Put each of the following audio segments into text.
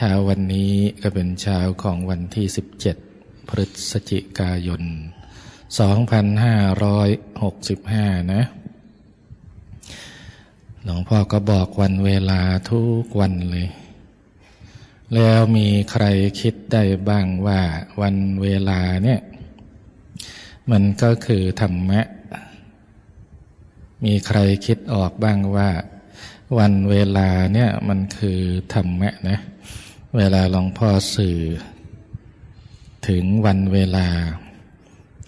เช้าวันนี้ก็เป็นเช้าของวันที่ 17 พฤศจิกายน 2565 นะ หลวงพ่อก็บอกวันเวลาทุกวันเลย แล้วมีใครคิดได้บ้างว่าวันเวลาเนี่ย มันก็คือธรรมะ มีใครคิดออกบ้างว่าวันเวลาเนี่ยมันคือธรรมะนะ เวลาหลวงพ่อสื่อ ถึงวันเวลา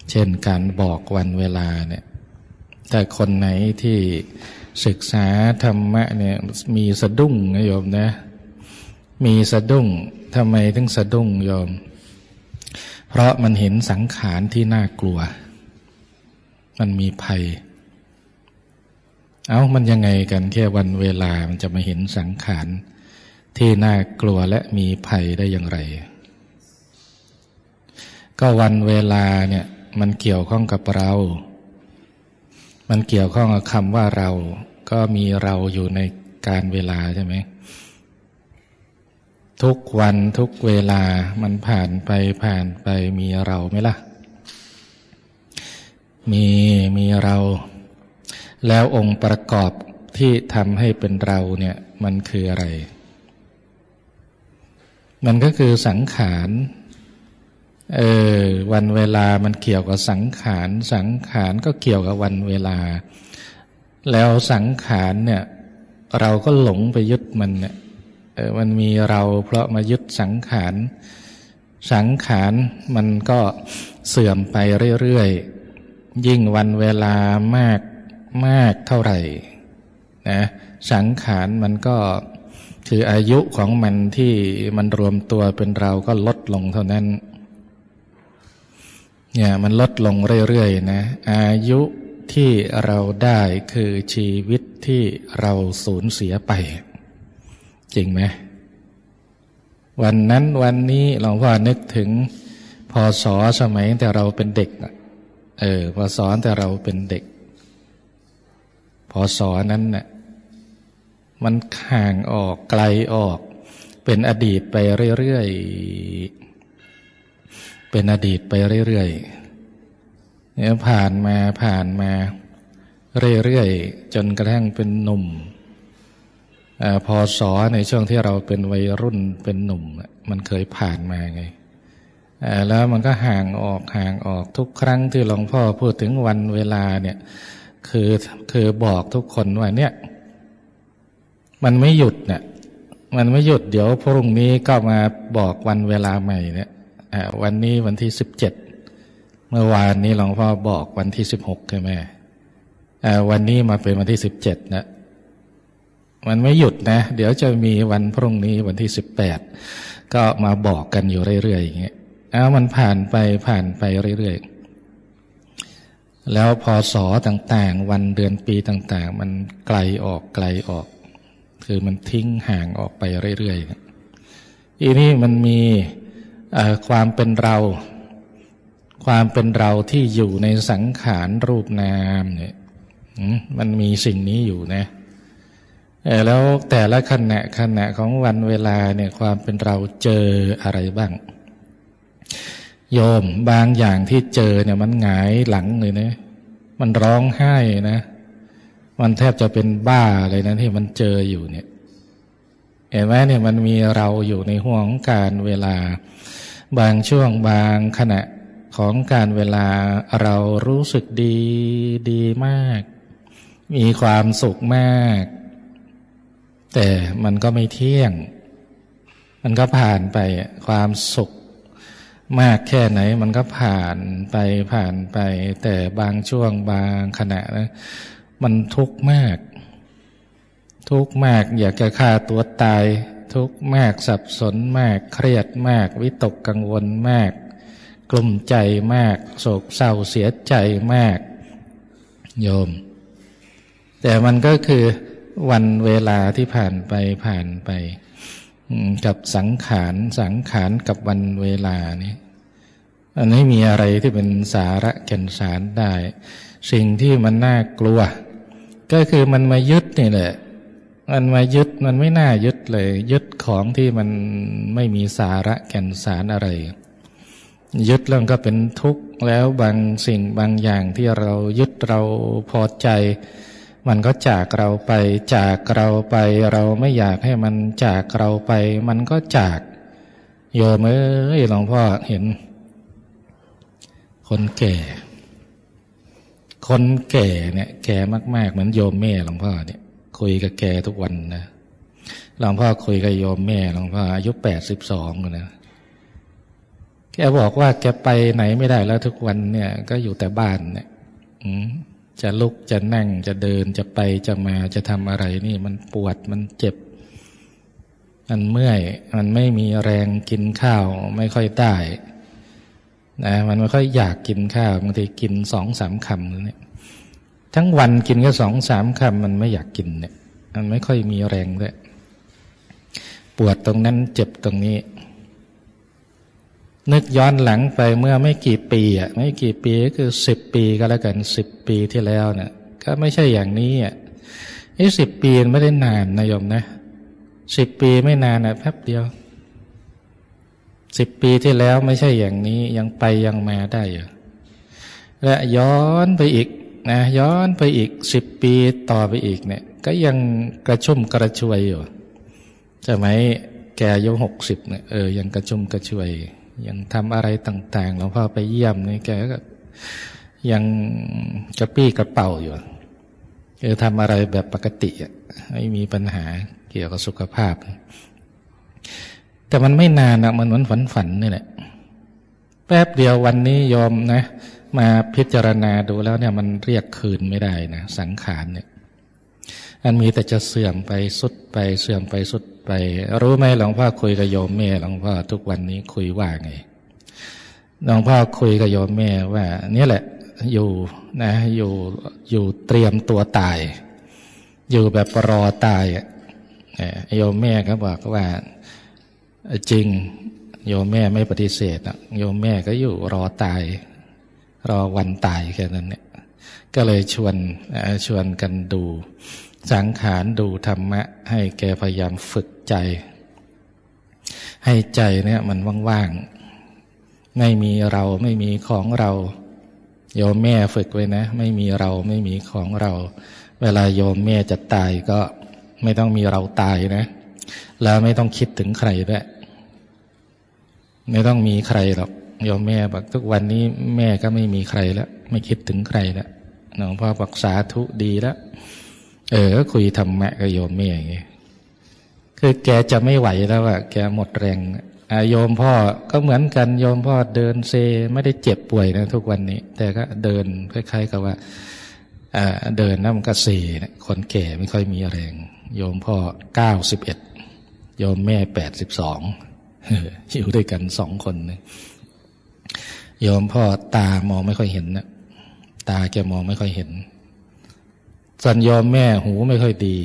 เช่นการบอกวันเวลาเนี่ยแต่คนไหนที่ศึกษาธรรมะเนี่ยมีสะดุ้งนะโยมนะ มีสะดุ้งทำไมถึงสะดุ้งโยม เพราะมันเห็นสังขารที่น่ากลัว มันมีภัย เอา้ามันยังไงกันแค่วันเวลามันจะมาเห็นสังขาร ที่น่ากลัวและมีภัยได้อย่างไร ก็วันเวลาเนี่ยมันเกี่ยวข้องกับเรา มันเกี่ยวข้องกับคำว่าเรา ก็มีเราอยู่ในการเวลาใช่ไหมทุกวันทุกเวลามันผ่านไปผ่านไปมีเราไหมล่ะ มีมีเรา แล้วองค์ประกอบที่ทำให้เป็นเราเนี่ยมันคืออะไร มันก็คือสังขารเออวันเวลามันเกี่ยวกับสังขาร สังขารก็เกี่ยวกับวันเวลา แล้วสังขารเนี่ยเราก็หลงไปยึดมันเนี่ยเออมันมีเราเพราะมายึดสังขาร สังขารมันก็เสื่อมไปเรื่อยๆ ยิ่งวันเวลามากมากเท่าไหร่นะสังขารมันก็ คืออายุของมันที่มันรวมตัวเป็นเราก็ลดลงเท่านั้น เนี่ยมันลดลงเรื่อยๆนะ อายุที่เราได้คือชีวิตที่เราสูญเสียไป จริงไหมวันนั้นวันนี้หลวงพ่อนึกถึงพอสอสมัยแต่เราเป็นเด็กเออพอสอนแต่เราเป็นเด็ก พอสอนนั้นน่ะ มันห่างออกไกลออก เป็นอดีตไปเรื่อยๆ เป็นอดีตไปเรื่อยๆเนี่ยผ่านมาผ่านมาเรื่อยๆ จนกระทั่งเป็นหนุ่มอพอสอในช่วงที่เราเป็นวัยรุ่นเป็นหนุ่ม มันเคยผ่านมาไงแล้วมันก็ห่างออกห่างออกทุกครั้งที่หลวงพ่อพูดถึงวันเวลาเนี่ยคือคือบอกทุกคนว่าเนี่ย มันไม่หยุดเนี่ยมันไม่หยุดเดี๋ยวพรุ่งนี้ก็มาบอกวันเวลาใหม่เนี่ยวันนี้วันที่สิบเจ็ดเมื่อวานนี้หลวงพ่อบอกวันที่สิบหกใช่ไหมวันนี้มาเป็นวันที่สิบเจ็ดนะมันไม่หยุดนะ เดี๋ยวจะมีวันพรุ่งนี้วันที่สิบแปดก็มาบอกกันอยู่เรื่อยๆอย่างเงี้ยเอามันผ่านไปผ่านไปเรื่อยๆ แล้วพอสอต่างๆ วันเดือนปีต่าง ๆ มันไกลออกไกลออก คือมันทิ้งห่างออกไปเรื่อยๆอีนี่มันมีความเป็นเรา ความเป็นเราที่อยู่ในสังขารรูปนามเนี่ยมันมีสิ่งนี้อยู่นะแล้วแต่ละขณะขณะของวันเวลาเนี่ยความเป็นเราเจออะไรบ้าง โยมบางอย่างที่เจอเนี่ยมันหงายหลังเลยนะมันร้องไห้นะ มันแทบจะเป็นบ้าเลยนะที่มันเจออยู่เนี่ย เห็นไหมเนี่ยมันมีเราอยู่ในห่วงการเวลา บางช่วงบางขณะของการเวลาเรารู้สึกดีดีมาก มีความสุขมาก แต่มันก็ไม่เที่ยง มันก็ผ่านไปความสุขมากแค่ไหนมันก็ผ่านไปผ่านไป แต่บางช่วงบางขณะนะ มันทุกข์มาก ทุกข์มาก อยากจะฆ่าตัวตาย ทุกข์มากสับสนมาก เครียดมาก วิตกกังวลมาก กลุ่มใจมาก โศกเศร้าเสียใจมาก โยม แต่มันก็คือวันเวลาที่ผ่านไปผ่านไป กับสังขารสังขารกับวันเวลานี้อันนี้มีอะไรที่เป็นสาระแก่นสารได้ สิ่งที่มันน่ากลัว ก็คือมันมายึดนี่แหละ มันมายึดมันไม่น่ายึดเลย ยึดของที่มันไม่มีสาระแก่นสารอะไร ยึดแล้วก็เป็นทุกข์แล้วบางสิ่งบางอย่างที่เรายึดเราพอใจ มันก็จากเราไป จากเราไป เราไม่อยากให้มันจากเราไป มันก็จากโยมเอ้ยหลวงพ่อเห็น คนแก่ คนแก่เนี่ยแก่มาก ๆ เหมือนโยมแม่หลวงพ่อเนี่ยคุยกับแกทุกวันนะหลวงพ่อคุยกับโยมแม่หลวงพ่ออายุแปดสิบสองนะแกบอกว่าแกไปไหนไม่ได้แล้วทุกวันเนี่ย ก็อยู่แต่บ้านเนี่ยอืจะลุกจะนั่งจะเดินจะไปจะมาจะทำอะไรนี่มันปวดมันเจ็บ มันเมื่อย มันไม่มีแรงกินข้าวไม่ค่อยได้ นะมันไม่ค่อยอยากกินข้าวบางทีกินสองสามคำเนี่ยทั้งวันกินแค่สองสามคำมันไม่อยากกินเนี่ย มันไม่ค่อยมีแรงด้วยปวดตรงนั้นเจ็บตรงนี้ นึกย้อนหลังไปเมื่อไม่กี่ปีอะไม่กี่ปีก็คือสิบปีก็แล้วกันสิบปีที่แล้วเนี่ยก็ไม่ใช่อย่างนี้อะไอ้สิบปีไม่ได้นานนะโยมนะสิบปีไม่นานนะแป๊บเดียว สิบปีที่แล้วไม่ใช่อย่างนี้ยังไปยังมาได้อยู่และย้อนไปอีกนะย้อนไปอีกสิบปีต่อไปอีกเนี่ย ก็ยังกระชุ่มกระชวยอยู่จะไหมแกอายุหกสิบเนี่ยเออยังกระชุ่มกระชวย ยังทำอะไรต่างๆหลวงพ่อไปเยี่ยมนี่แกก็ยังกระปี้กระเป๋าอยู่เออทำอะไรแบบปกติอะไม่มีปัญหาเกี่ยวกับสุขภาพ แต่มันไม่นานนะมันเหมือนฝันฝันๆนี่แหละแป๊บเดียววันนี้ยอมนะ มาพิจารณาดูแล้วเนี่ยมันเรียกคืนไม่ได้นะสังขารเนี่ยอันมีแต่จะเสื่อมไปสุดไปเสื่อมไปสุดไป รู้ไหมหลวงพ่อคุยกับโยมแม่หลวงพ่อทุกวันนี้คุยว่าไงหลวงพ่อคุยกับโยมแม่ว่าเนี่ยแหละอยู่นะอยู่อยู่เตรียมตัวตาย อยู่แบบรอตายอะเอ่อโยมแม่ก็บอกว่า จริงโยมแม่ไม่ปฏิเสธโยมแม่ก็อยู่รอตาย รอวันตายแค่นั้นเนี่ยก็เลยชวนชวนกันดู สังขารดูธรรมะ ให้แกพยายามฝึกใจ ให้ใจเนี่ยมันว่างๆไม่มีเราไม่มีของเราโยมแม่ฝึกไว้นะ ไม่มีเราไม่มีของเรา เวลาโยมแม่จะตายก็ไม่ต้องมีเราตายนะ แล้วไม่ต้องคิดถึงใครด้วยไม่ต้องมีใครหรอกโยมแม่บอกทุกวันนี้แม่ก็ไม่มีใครแล้ว ไม่คิดถึงใครแล้วหลวงพ่อบอกสาธุดีแล้ว เออก็คุยธรรมะกับโยมแม่อย่างงี้คือแกจะไม่ไหวแล้วอะแกหมดแรงอะโยมพ่อก็เหมือนกันโยมพ่อเดินเซไม่ได้เจ็บป่วยนะทุกวันนี้ แต่ก็เดินคล้ายๆกับว่าเดินแล้วมันก็เซนะคนแก่ไม่ค่อยมีแรง โยมพ่อเก้าสิบเอ็ด โยมแม่แปดสิบสองอยู่ด้วยกันสองคนนะโยมพ่อตามองไม่ค่อยเห็นนะตาแกมองไม่ค่อยเห็น ส่วนโยมแม่หูไม่ค่อยดี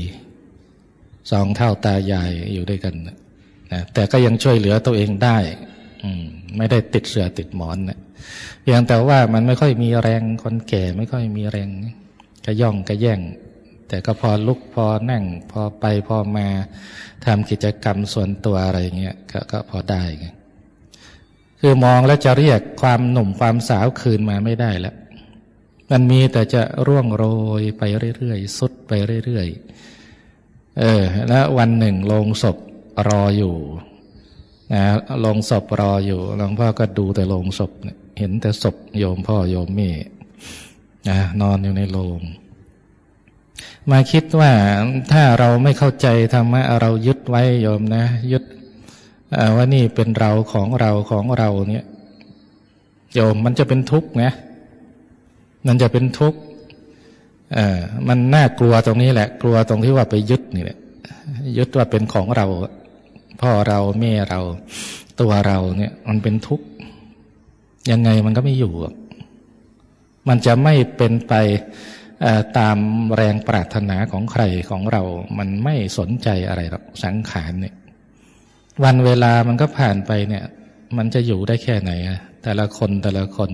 สองเท่าตายายอยู่ด้วยกันนะแต่ก็ยังช่วยเหลือตัวเองได้อืมไม่ได้ติดเสือติดหมอนนะเพียงแต่ว่ามันไม่ค่อยมีแรงคนแก่ไม่ค่อยมีแรงกระย่องกระแย่ง แต่ก็พอลุกพอนั่ง พอไปพอมาทำกิจกรรมส่วนตัวอะไรเงี้ยก็ก็พอได้ไงคือมองแล้วจะเรียกความหนุ่มความสาวคืนมาไม่ได้แล้วมันมีแต่จะร่วงโรยไปเรื่อยๆสุดไปเรื่อยๆเออแล้ววันหนึ่งลงศพรออยู่นะลงศพรออยู่หลวงพ่อก็ดูแต่ลงศพเนี่ยเห็นแต่ศพโยมพ่อโยมแม่นะนอนอยู่ในโรง มาคิดว่าถ้าเราไม่เข้าใจธรรมะเรายึดไว้โยมนะ ยึดว่านี่เป็นเราของเราของเราเนี่ยโยมมันจะเป็นทุกข์นะมันจะเป็นทุกข์มันน่ากลัวตรงนี้แหละ กลัวตรงที่ว่าไปยึดนี่แหละยึดว่าเป็นของเรา พ่อเราแม่เรา ตัวเราเนี่ย มันเป็นทุกข์ยังไงมันก็ไม่อยู่ มันจะไม่เป็นไป ตามแรงปรารถนาของใครของเรา มันไม่สนใจอะไรหรอกสังขารเนี่ย วันเวลามันก็ผ่านไปเนี่ย มันจะอยู่ได้แค่ไหนอะแต่ละคนแต่ละคน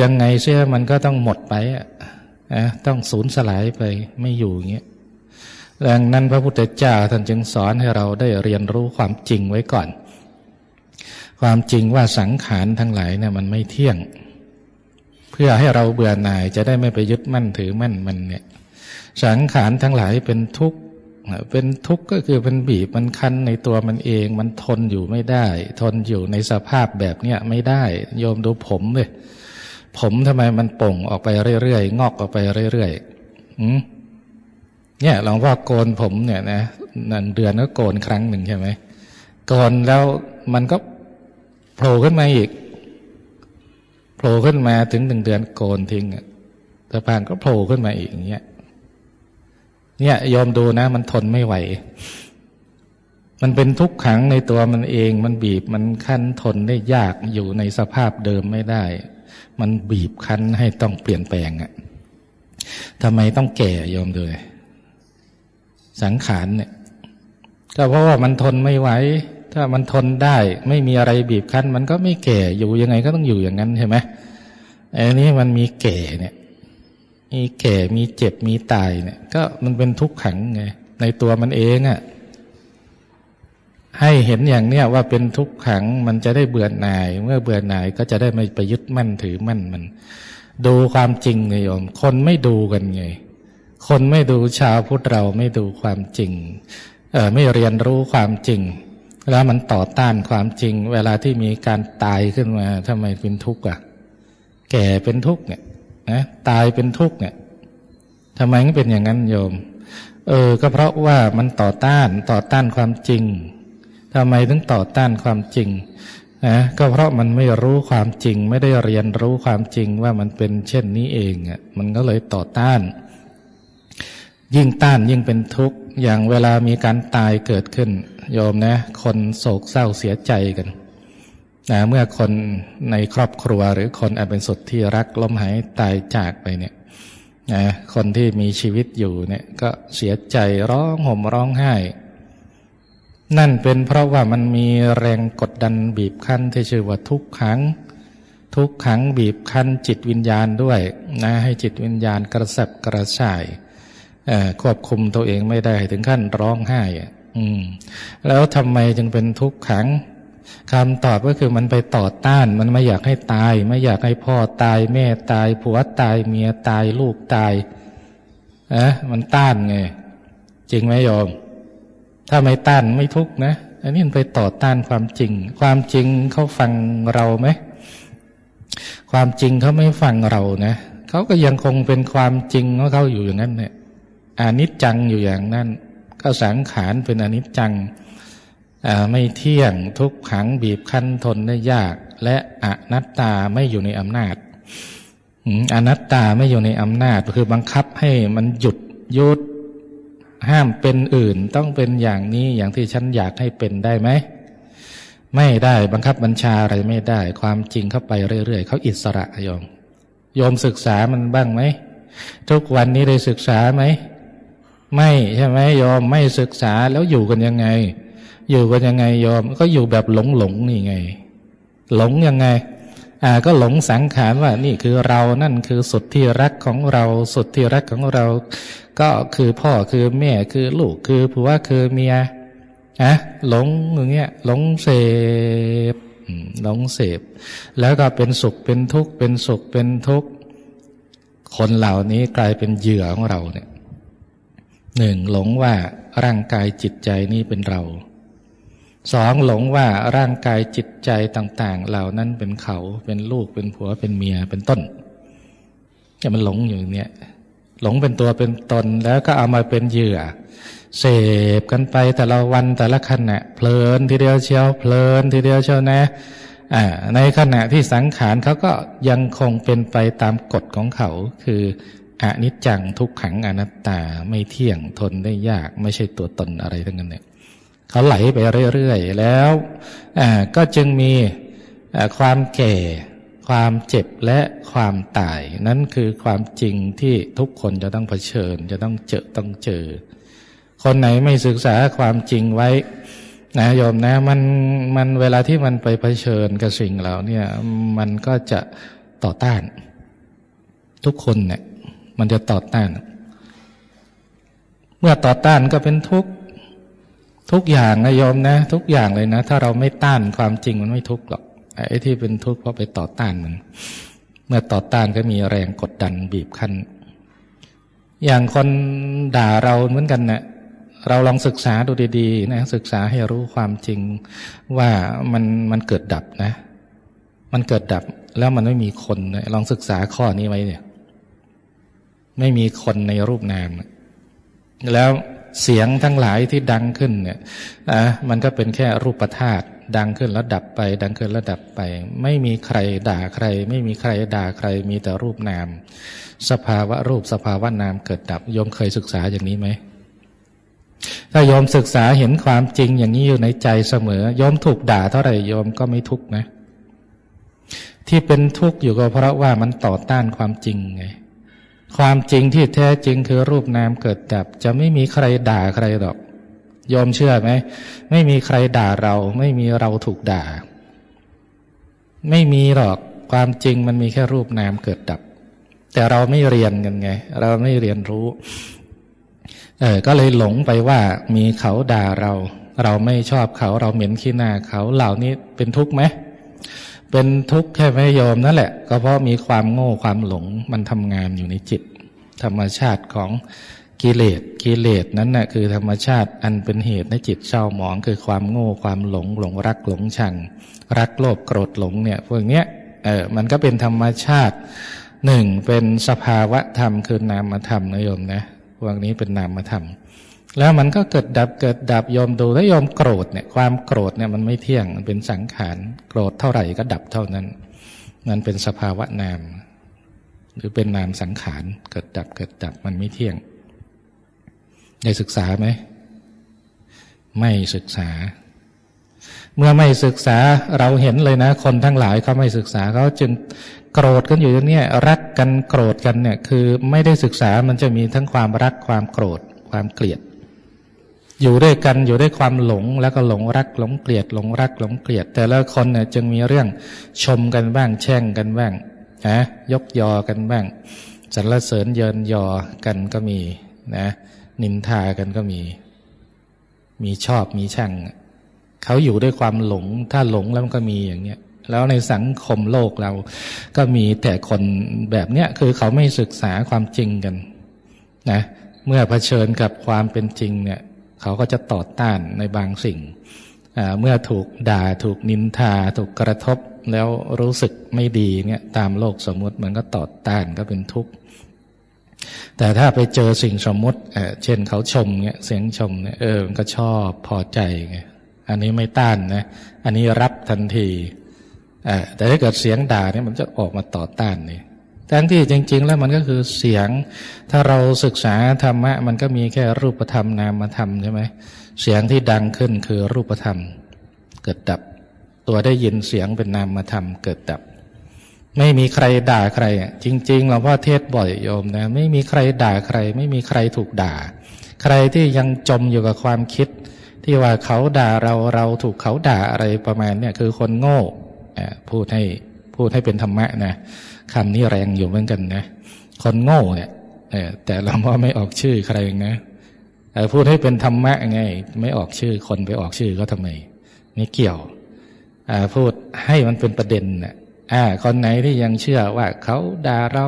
ยังไงเชื่อมันก็ต้องหมดไปอะนะต้องสูญสลายไปไม่อยู่อย่างเงี้ยดังนั้นพระพุทธเจ้าท่านจึงสอนให้เราได้เรียนรู้ความจริงไว้ก่อน ความจริงว่าสังขารทั้งหลายเนี่ยมันไม่เที่ยง เพื่อให้เราเบื่อหน่ายจะได้ไม่ไปยึดมั่นถือมั่นมันเนี่ยสังขารทั้งหลายเป็นทุกข์เป็นทุกข์ก็คือเป็นบีบมันคันในตัวมันเองมันทนอยู่ไม่ได้ ทนอยู่ในสภาพแบบเนี้ยไม่ได้ โยมดูผมเลยผมทำไมมันป่งออกไปเรื่อยๆงอกออกไปเรื่อยๆเนี่ยหลวงพ่อโกนผมเนี่ยนะนันเดือนก็โกนครั้งหนึ่งใช่ไหมโกนแล้วมันก็โผล่ขึ้นมาอีก โผล่ขึ้นมาถึงหนึ่งเดือนโกนทิ้งอะพานก็โผล่ขึ้นมาอีกอย่างเงี้ย เนี่ยยอมดูนะ มันทนไม่ไหว มันเป็นทุกขังในตัวมันเอง มันบีบมันคั้นทนได้ยากอยู่ในสภาพเดิมไม่ได้ มันบีบคั้นให้ต้องเปลี่ยนแปลงอะทำไมต้องแก่ยอมดูเลยสังขารเนี่ย ก็เพราะว่ามันทนไม่ไหว ถ้ามันทนได้ ไม่มีอะไรบีบคั้น มันก็ไม่แก่อยู่ยังไงก็ต้องอยู่อย่างนั้นใช่ไหมไอ้นี้มันมีแก่เนี่ย มีแก่มีเจ็บมีตายเนี่ย ก็มันเป็นทุกขังไงในตัวมันเองอะ่ะให้เห็นอย่างเนี้ยว่าเป็นทุกขังมันจะได้เบื่อหน่าย เมื่อเบื่อหน่ายก็จะได้ไม่ไปยึดมั่นถือมั่นมัน ดูความจริงไงโยมคนไม่ดูกันไง คนไม่ดูชาวพุทธเราไม่ดูความจริงเออไม่เรียนรู้ความจริง แล้วมันต่อต้านความจริง เวลาที่มีการตายขึ้นมาทำไมเป็นทุกข์อะ แก่เป็นทุกข์เนี่ยนะตายเป็นทุกข์เนี่ยทำไมถึงเป็นอย่างนั้นโยม เออ ก็เพราะว่ามันต่อต้านต่อต้านความจริงทำไมถึงต่อต้านความจริงนะก็เพราะมันไม่รู้ความจริง ไม่ได้เรียนรู้ความจริงว่ามันเป็นเช่นนี้เองอะมันก็เลยต่อต้าน ยิ่งต้านยิ่งเป็นทุกข์ อย่างเวลามีการตายเกิดขึ้น โยมนะ คนโศกเศร้าเสียใจกันนะเมื่อคนในครอบครัวหรือคนอันเป็นสุดที่รักล้มหายตายจากไปเนี่ยนะคนที่มีชีวิตอยู่เนี่ยก็เสียใจร้องห่มร้องไห้ นั่นเป็นเพราะว่ามันมีแรงกดดันบีบคั้นที่ชื่อว่าทุกขัง ทุกขังบีบคั้นจิตวิญญาณด้วยนะให้จิตวิญญาณกระสับกระส่าย ควบคุมตัวเองไม่ได้ถึงขั้นร้องไห้อืม แล้วทำไมจึงเป็นทุกขังคำตอบก็คือมันไปต่อต้าน มันไม่อยากให้ตาย ไม่อยากให้พ่อตาย แม่ตายผัวตายเมียตายลูกตายอะมันต้านไงจริงไหมโยม ถ้าไม่ต้านไม่ทุกนะอันนี้มันไปต่อต้านความจริง ความจริงเขาฟังเราไหมความจริงเขาไม่ฟังเรานะเขาก็ยังคงเป็นความจริงของเขาอยู่อย่างนั้นเนี่ย อนิจจังอยู่อย่างนั้น ก็สังขารเป็นอนิจจังไม่เที่ยงทุกขังบีบคั้นทนได้ยาก และอนัตตาไม่อยู่ในอำนาจอนัตตาไม่อยู่ในอำนาจคือบังคับให้มันหยุดยุดห้ามเป็นอื่นต้องเป็นอย่างนี้อย่างที่ฉันอยากให้เป็นได้ไหม ไม่ได้บังคับบัญชาอะไรไม่ได้ ความจริงเข้าไปเรื่อยๆเขาอิสระโยมโยมศึกษามันบ้างไหม ทุกวันนี้ได้ศึกษาไหม ไม่ใช่ไหมโยมไม่ศึกษาแล้วอยู่กันยังไง อยู่กันยังไงยอมก็อยู่แบบหลงหลงนี่ไง หลงยังไงอ่าก็หลงสังขารว่านี่คือเรานั่นคือสุดที่รักของเราสุดที่รักของเรา ก็คือพ่อคือแม่คือลูกคือผัวคือเมียอะหลงอย่างเงี้ยหลงเสพหลงเสพ แล้วก็เป็นสุขเป็นทุกข์เป็นสุขเป็นทุกข์คนเหล่านี้กลายเป็นเหยื่อของเราเนี่ย หนึ่งหลงว่าร่างกายจิตใจนี้เป็นเราสองหลงว่าร่างกายจิตใจต่าง ๆ เหล่านั้นเป็นเขาเป็นลูกเป็นผัวเป็นเมียเป็นต้นจะมันหลงอยู่เนี่ยหลงเป็นตัวเป็นตนแล้วก็เอามาเป็นเหยื่อ เสพกันไปแต่ละวันแต่ละขณะเพลินทีเดียวเชียวเพลินทีเดียวเชียวนะอ่าในขณะที่สังขารเขาก็ยังคงเป็นไปตามกฎของเขา คือ อนิจจังทุกขังอนัตตาไม่เที่ยงทนได้ยาก ไม่ใช่ตัวตนอะไรทั้งนั้นเนี่ยเขาไหลไปเรื่อยๆ แล้วก็จึงมีความแก่ ความเจ็บและความตาย นั่นคือความจริงที่ทุกคนจะต้องเผชิญ จะต้องเจอต้องเจอ คนไหนไม่ศึกษาความจริงไว้นะโยมนะมันมันเวลาที่มันไปเผชิญกับสิ่งเหล่านี้มันก็จะต่อต้าน ทุกคนเนี่ย มันจะต่อต้าน เมื่อต่อต้านก็เป็นทุกข์ทุกอย่างนะโยมนะ ทุกอย่างเลยนะ ถ้าเราไม่ต้านความจริงมันไม่ทุกข์หรอกไอ้ที่เป็นทุกข์เพราะไปต่อต้านมัน เมื่อต่อต้านก็มีแรงกดดันบีบคั้น อย่างคนด่าเราเหมือนกันนะเราลองศึกษาดูดีๆนะศึกษาให้รู้ความจริงว่ามันมันเกิดดับนะ มันเกิดดับแล้วมันไม่มีคนนะลองศึกษาข้อนี้ไว้เนี่ย ไม่มีคนในรูปนาม แล้วเสียงทั้งหลายที่ดังขึ้นเนี่ยอะมันก็เป็นแค่รูปธาตุดังขึ้นแล้วดับไป ดังขึ้นแล้วดับไป ไม่มีใครด่าใคร ไม่มีใครด่าใคร มีแต่รูปนาม สภาวะรูปสภาวะนามเกิดดับโยมเคยศึกษาอย่างนี้ไหมถ้าโยมศึกษาเห็นความจริงอย่างนี้อยู่ในใจเสมอโยมถูกด่าเท่าไหร่โยมก็ไม่ทุกข์นะ ที่เป็นทุกข์อยู่ก็เพราะว่ามันต่อต้านความจริงไง ความจริงที่แท้จริงคือรูปนามเกิดดับ จะไม่มีใครด่าใครหรอกยอมเชื่อไหมไม่มีใครด่าเรา ไม่มีเราถูกด่า ไม่มีหรอกความจริงมันมีแค่รูปนามเกิดดับ แต่เราไม่เรียนกันไง เราไม่เรียนรู้เออก็เลยหลงไปว่ามีเขาด่าเรา เราไม่ชอบเขาเราเหม็นขี้หน้าเขาเหล่านี้เป็นทุกข์ไหม เป็นทุกข์แค่ไม่ยอมนั่นแหละ ก็เพราะมีความโง่ความหลงมันทำงานอยู่ในจิต ธรรมชาติของกิเลสกิเลสนั้นน่ะคือธรรมชาติอันเป็นเหตุในจิตเศร้าหมองคือความโง่ความหลงหลงรักหลงชัง รักโลภโกรธหลงเนี่ยพวกเนี้ยเออมันก็เป็นธรรมชาติหนึ่งเป็นสภาวะธรรมคือนามธรรมนะโยมนะพวกนี้เป็นนามธรรม แล้วมันก็เกิดดับเกิดดับยอมดูแล้วยอมโกรธเนี่ยความโกรธเนี่ยมันไม่เที่ยงมันเป็นสังขารโกรธเท่าไหร่ก็ดับเท่านั้น มันเป็นสภาวะนาม หรือเป็นนามสังขารเกิดดับเกิดดับมันไม่เที่ยงได้ศึกษาไหมไม่ศึกษา เมื่อไม่ศึกษาเราเห็นเลยนะ คนทั้งหลายเขาไม่ศึกษาเขาจึงโกรธกันอยู่อย่างนี้รักกันโกรธกันเนี่ยคือไม่ได้ศึกษามันจะมีทั้งความรักความโกรธความเกลียด อยู่ด้วยกันอยู่ด้วยความหลงแล้วก็หลงรักหลงเกลียดหลงรักหลงเกลียด แต่ละคนเนี่ยจึงมีเรื่องชมกันบ้างแช่งกันบ้างนะยกยอกันบ้างสรรเสริญเยินยอกันก็มีนะนินทากันก็มี มีชอบมีช่างเขาอยู่ด้วยความหลง ถ้าหลงแล้วมันก็มีอย่างเนี้ยแล้วในสังคมโลกเราก็มีแต่คนแบบเนี้ยคือเขาไม่ศึกษาความจริงกันนะเมื่อเผชิญกับความเป็นจริงเนี่ย เขาก็จะต่อต้านในบางสิ่ง เมื่อถูกด่าถูกนินทา ถูกกระทบแล้วรู้สึกไม่ดีเนี่ยตามโลกสมมุติมันก็ต่อต้านก็เป็นทุกข์แต่ถ้าไปเจอสิ่งสมมติเช่นเขาชมเนี่ยเสียงชมเนี่ยเออมันก็ชอบพอใจไงอันนี้ไม่ต้านนะอันนี้รับทันทีแต่ถ้าเกิดเสียงด่าเนี่ยมันจะออกมาต่อต้านนี่ ทั้งที่จริง ๆ แล้วมันก็คือเสียง ถ้าเราศึกษาธรรมะ มันก็มีแค่รูปธรรมนามธรรมใช่ไหมเสียงที่ดังขึ้นคือรูปธรรม เกิดดับ ตัวได้ยินเสียงเป็นนามธรรม เกิดดับ ไม่มีใครด่าใคร จริงๆหลวงพ่อเทศบ่อยโยมนะไม่มีใครด่าใคร ไม่มีใครถูกด่า ใครที่ยังจมอยู่กับความคิด ที่ว่าเขาด่าเราเราถูกเขาด่าอะไรประมาณเนี่ยคือคนโง่พูดให้ พูดให้เป็นธรรมะนะคำนี้แรงอยู่เหมือนกันนะคนโง่เนี่ยแต่เราไม่ออกชื่อใครนะพูดให้เป็นธรรมะไง ไม่ออกชื่อคนไปออกชื่อก็ทำไมไม่เกี่ยวพูดให้มันเป็นประเด็นนะคนไหนที่ยังเชื่อว่าเขาด่าเรา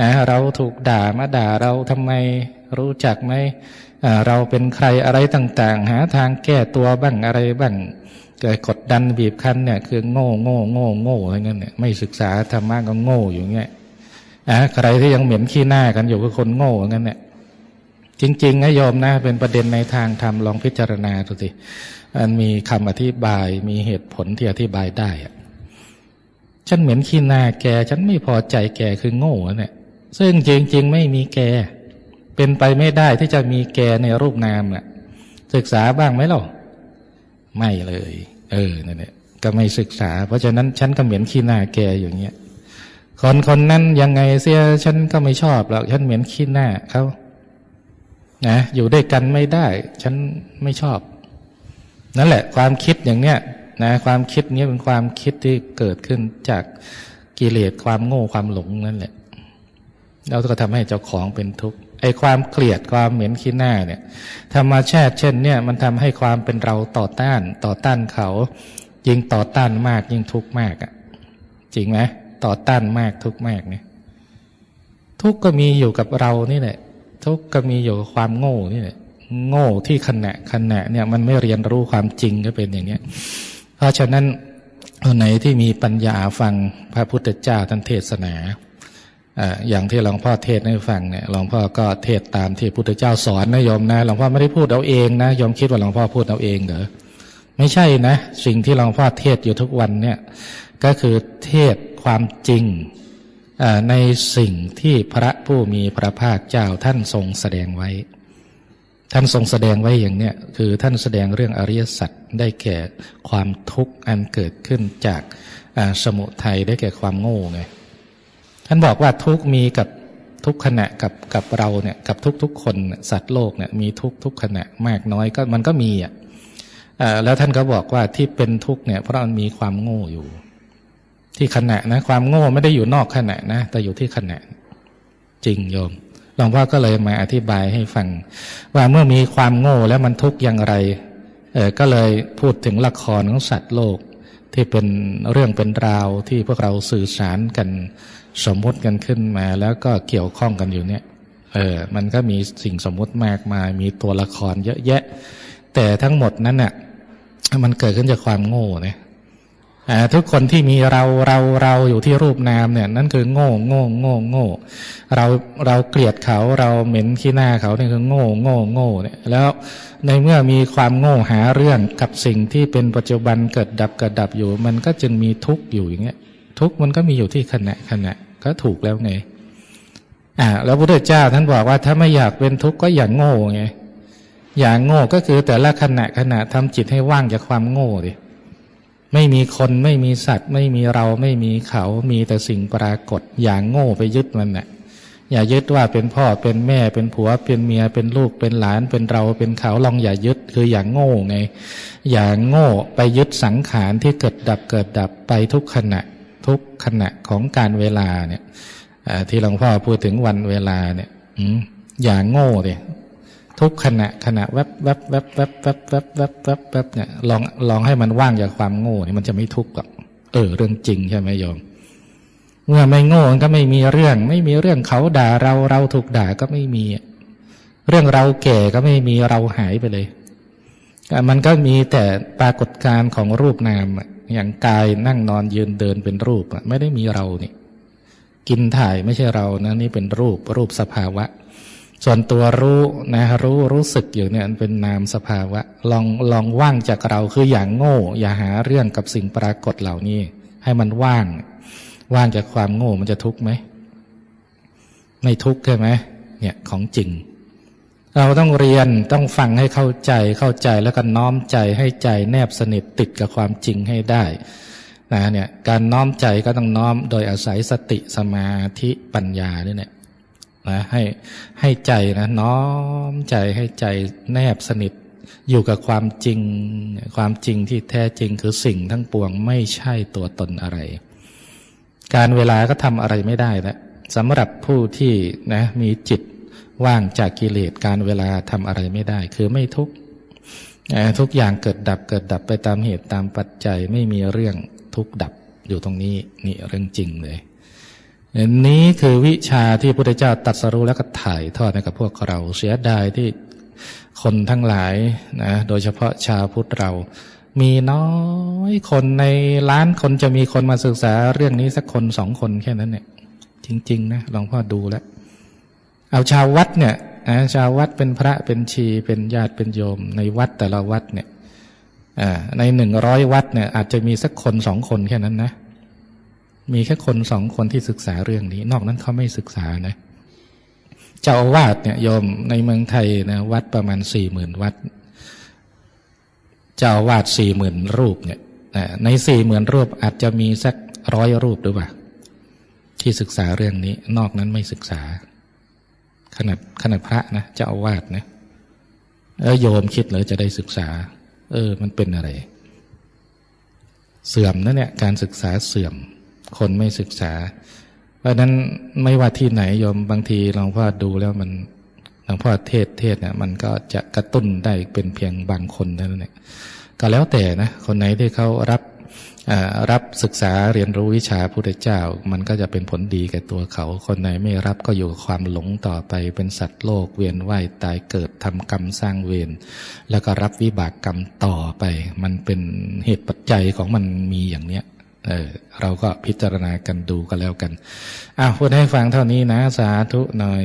นะเราถูกด่ามาด่าเราทำไมรู้จักไหมเราเป็นใครอะไรต่าง ๆ หาทางแก้ตัวบ้างอะไรบ้าง เกิดกดดันบีบคั้นเนี่ยคือโง่โง่โง่โง่อะไรเงี้ยเนี่ยไม่ศึกษาธรรมะก็โง่อยู่เงี้ยอะใครที่ยังเหม็นขี้หน้ากันอยู่ก็คนโง่งั้นเนี่ยจริงๆนะโยมนะเป็นประเด็นในทางธรรมลองพิจารณาดูสิมันมีคำอธิบายมีเหตุผลที่อธิบายได้อะฉันเหม็นขี้หน้าแก ฉันไม่พอใจแกคือโง่เนี่ย ซึ่งจริง ๆ ไม่มีแก เป็นไปไม่ได้ที่จะมีแกในรูปนามน่ะศึกษาบ้างไหมล่ะไม่เลย เออนั่นแหละก็ไม่ศึกษา เพราะฉะนั้นฉันก็เหม็นขี้หน้าแกอย่างเงี้ยคนคนนั้นยังไงเสียฉันก็ไม่ชอบหรอกฉันเหม็นขี้หน้าเขานะอยู่ด้วยกันไม่ได้ ฉันไม่ชอบ นั่นแหละ ความคิดอย่างเนี้ยนะความคิดเนี้ยเป็นความคิดที่เกิดขึ้นจากกิเลสความโง่ความหลงนั่นแหละเราก็ทำให้เจ้าของเป็นทุกข์ ไอความเกลียดความเหม็นขี้หน้าเนี่ยธรรมชาติเช่นเนี่ยมันทำให้ความเป็นเราต่อต้าน ต่อต้านเขา ยิ่งต่อต้านมากยิ่งทุกข์มากอะ จริงไหมต่อต้านมากทุกข์มากเนี่ยทุกข์ก็มีอยู่กับเรานี่แหละ ทุกข์ก็มีอยู่กับความโง่นี่แหละโง่ที่ขณะขณะเนี่ยมันไม่เรียนรู้ความจริงก็เป็นอย่างเนี้ย เพราะฉะนั้นคนไหนที่มีปัญญาฟังพระพุทธเจ้าท่านเทศนา อย่างที่หลวงพ่อเทศให้ฟังเนี่ยหลวงพ่อก็เทศตามที่พุทธเจ้าสอนนะโยมนะหลวงพ่อไม่ได้พูดเอาเองนะโยมคิดว่าหลวงพ่อพูดเอาเองเหรอไม่ใช่นะ สิ่งที่หลวงพ่อเทศอยู่ทุกวันเนี่ยก็คือเทศความจริงในสิ่งที่พระผู้มีพระภาคเจ้าท่านทรงแสดงไว้ ท่านทรงแสดงไว้อย่างเนี้ยคือท่านแสดงเรื่องอริยสัจได้แก่ความทุกข์อันเกิดขึ้นจากสมุทัยได้แก่ความโง่ไง ท่านบอกว่าทุกมีกับทุกขณะกับกับเราเนี่ยกับทุกทุกๆคนสัตว์โลกเนี่ยมีทุกทุกขณะมากน้อยก็มันก็มีอะแล้วท่านก็บอกว่าที่เป็นทุกเนี่ยเพราะมันมีความโง่อยู่ ที่ขณะนะความโง่ไม่ได้อยู่นอกขณะนะแต่อยู่ที่ขณะจริงโยมหลวงพ่อก็เลยมาอธิบายให้ฟัง ว่าเมื่อมีความโง่แล้วมันทุกข์อย่างไรเออก็เลยพูดถึงละครของสัตว์โลก ที่เป็นเรื่องเป็นราวที่พวกเราสื่อสารกัน สมมติกันขึ้นมาแล้วก็เกี่ยวข้องกันอยู่เนี่ยเออมันก็มีสิ่งสมมุติมากมาย มีตัวละครเยอะแยะ แต่ทั้งหมดนั้นน่ะมันเกิดขึ้นจากความโง่เนะอ่าทุกคนที่มีเราเราเราอยู่ที่รูปนามเนี่ยนั่นคือโง่โง่โง่โง่เราเราเกลียดเขาเราเหม็นขี้หน้าเขาเนี่ยคือโง่โง่โง่เนี่ยแล้วในเมื่อมีความโง่หาเรื่องกับสิ่งที่เป็นปัจจุบันเกิดดับเกิดดับอยู่ มันก็จึงมีทุกข์อยู่อย่างเงี้ยทุกข์มันก็มีอยู่ที่ขณะขณะ ก็ถูกแล้วไงอ่าแล้วพระพุทธเจ้าท่านบอกว่าถ้าไม่อยากเป็นทุกข์ก็อย่างโง่ไงอย่างโง่ก็คือแต่ละขณะขณะทำจิตให้ว่างจากความโง่ดิไม่มีคนไม่มีสัตว์ ไม่มีเราไม่มีเขามีแต่สิ่งปรากฏ อย่างโง่ไปยึดมันน่ะอย่ายึดว่าเป็นพ่อเป็นแม่เป็นผัวเป็นเมียเป็นลูกเป็นหลานเป็นเราเป็นเขาลองอย่ายึดคืออย่างโง่ไง อย่างโง่ไปยึดสังขารที่เกิดดับเกิดดับไปทุกขณะ ทุกขณะของการเวลาเนี่ยที่หลวงพ่อพูดถึงวันเวลาเนี่ยอย่างโง่เลยทุกขณะขณะแวบแวบแวบแวบแวบแวบแวบแวบแวบเนี่ยลองลองให้มันว่างจากความโง่เนี่ยมันจะไม่ทุกข์หรอกเออ เรื่องจริงใช่ไหมโยมเมื่อไม่โง่ก็ไม่มีเรื่อง ไม่มีเรื่องเขาด่าเราเราถูกด่าก็ไม่มี เรื่องเราแก่ก็ไม่มีเราหายไปเลย มันก็มีแต่ปรากฏการณ์ของรูปนามอะ อย่างกายนั่งนอนยืนเดินเป็นรูปไม่ได้มีเราเนี่ยกินถ่ายไม่ใช่เรานะนี่เป็นรูปรูปสภาวะ ส่วนตัวรู้นะรู้รู้สึกอยู่เนี่ยเป็นนามสภาวะ ลองลองว่างจากเราคืออย่างโง่ อย่าหาเรื่องกับสิ่งปรากฏเหล่านี้ ให้มันว่าง ว่างจากความโง่มันจะทุกข์ไหมไม่ทุกข์ใช่ไหมเนี่ยของจริง เราต้องเรียนต้องฟังให้เข้าใจเข้าใจแล้วก็น้อมใจให้ใจแนบสนิทติดกับความจริงให้ได้นะเนี่ยการน้อมใจก็ต้องน้อมโดยอาศัยสติสมาธิปัญญาด้วยเนี่แหละนะให้ให้ใจนะน้อมใจให้ใจแนบสนิทอยู่กับความจริง ความจริงที่แท้จริงคือสิ่งทั้งปวงไม่ใช่ตัวตนอะไร การเวลาก็ทำอะไรไม่ได้แล้วสำหรับผู้ที่นะมีจิต ว่างจากกิเลสการเวลาทำอะไรไม่ได้ คือไม่ทุกทุกอย่างเกิดดับเกิดดับไปตามเหตุตามปัจจัยไม่มีเรื่องทุกดับอยู่ตรงนี้นี่เรื่องจริงเลยนี้คือวิชาที่พระพุทธเจ้าตัดสรู้แล้วก็ถ่ายทอดให้กับพวกเราเสียดายที่คนทั้งหลายนะโดยเฉพาะชาวพุทธเรา มีน้อยคนในล้านคนจะมีคนมาศึกษาเรื่องนี้สักคนสองคนแค่นั้นเนี่ยจริง ๆ นะหลวงพ่อดูแล้ว เอาชาววัดเนี่ยนะชาววัดเป็นพระเป็นชีเป็นญาติเป็นโยม ในวัดแต่ละวัดเนี่ยในหนึ่งร้อยวัดเนี่ยอาจจะมีสักคนสองคนแค่นั้นนะ มีแค่คนสองคนที่ศึกษาเรื่องนี้ นอกนั้นเขาไม่ศึกษานะ เจ้าอาวาสเนี่ยโยมในเมืองไทยนะวัดประมาณสี่หมื่นวัด เจ้าอาวาสสี่หมื่นรูปเนี่ยในสี่หมื่นรูปอาจจะมีสักร้อยรูปหรือเปล่าที่ศึกษาเรื่องนี้ นอกนั้นไม่ศึกษา ขนาดขนาดพระนะเจ้าอาวาสนะเออโยมคิดเหรอจะได้ศึกษา เออ มันเป็นอะไร เสื่อมนะเนี่ยการศึกษาเสื่อม คนไม่ศึกษา เพราะนั้นไม่ว่าที่ไหนโยมบางทีหลวงพ่อดูแล้วมันหลวงพ่อเทศเทศเนี่ยมันก็จะกระตุ้นได้เป็นเพียงบางคนเท่านั้นเองก็แล้วแต่นะคนไหนที่เขารับ รับศึกษาเรียนรู้วิชาพุทธเจ้า มันก็จะเป็นผลดีแก่ตัวเขา คนไหนไม่รับก็อยู่กับความหลงต่อไปเป็นสัตว์โลกเวียนว่ายตายเกิดทำกรรมสร้างเวรแล้วก็รับวิบากกรรมต่อไป มันเป็นเหตุปัจจัยของมันมีอย่างเนี้ยเออเราก็พิจารณากันดูกันแล้วกันอะพูดให้ฟังเท่านี้นะ สาธุหน่อย